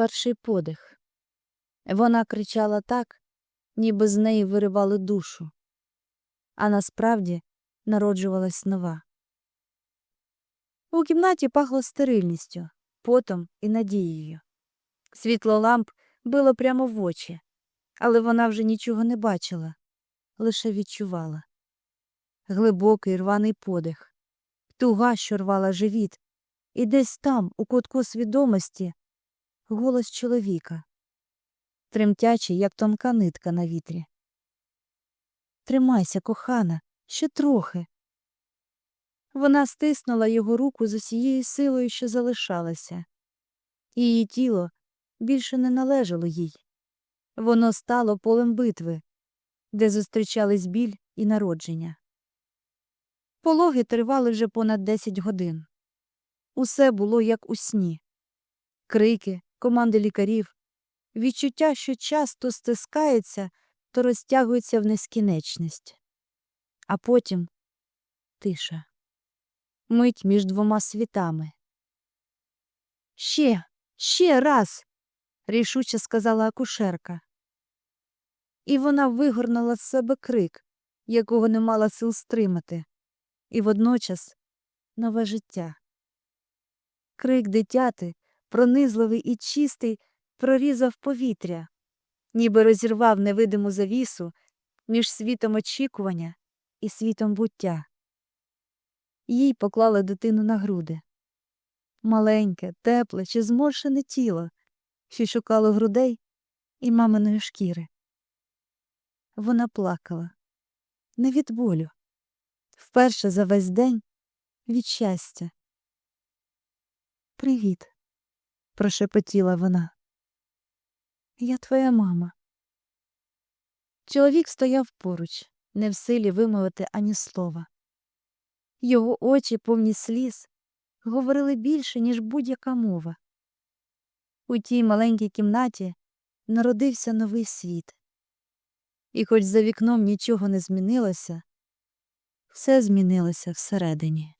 перший подих. Вона кричала так, ніби з неї виривали душу, а насправді народжувалась нова. У кімнаті пахло стерильністю, потом і надією. Світло ламп било прямо в очі, але вона вже нічого не бачила, лише відчувала. Глибокий рваний подих, туга, що рвала живіт, і десь там, у кутку свідомості, голос чоловіка, тремтячий, як тонка нитка на вітрі. Тримайся, кохана, ще трохи. Вона стиснула його руку з усією силою, що залишалася. Її тіло більше не належало їй. Воно стало полем битви, де зустрічались біль і народження. Пологи тривали вже понад 10 годин. Усе було як у сні. Крики, команди лікарів, відчуття, що час то стискається, то розтягується в нескінченність. А потім тиша. Мить між двома світами. Ще, ще раз, рішуче сказала акушерка. І вона вигорнула з себе крик, якого не мала сил стримати, і водночас нове життя. Крик дитяти, пронизливий і чистий, прорізав повітря, ніби розірвав невидиму завісу між світом очікування і світом буття. Їй поклали дитину на груди. Маленьке, тепле чи зморшене тіло, що шукало грудей і маминої шкіри. Вона плакала не від болю, вперше за весь день від щастя. Привіт, прошепотіла вона. Я твоя мама. Чоловік стояв поруч, не в силі вимовити ані слова. Його очі, повні сліз, говорили більше, ніж будь-яка мова. У тій маленькій кімнаті народився новий світ. І хоч за вікном нічого не змінилося, все змінилося всередині.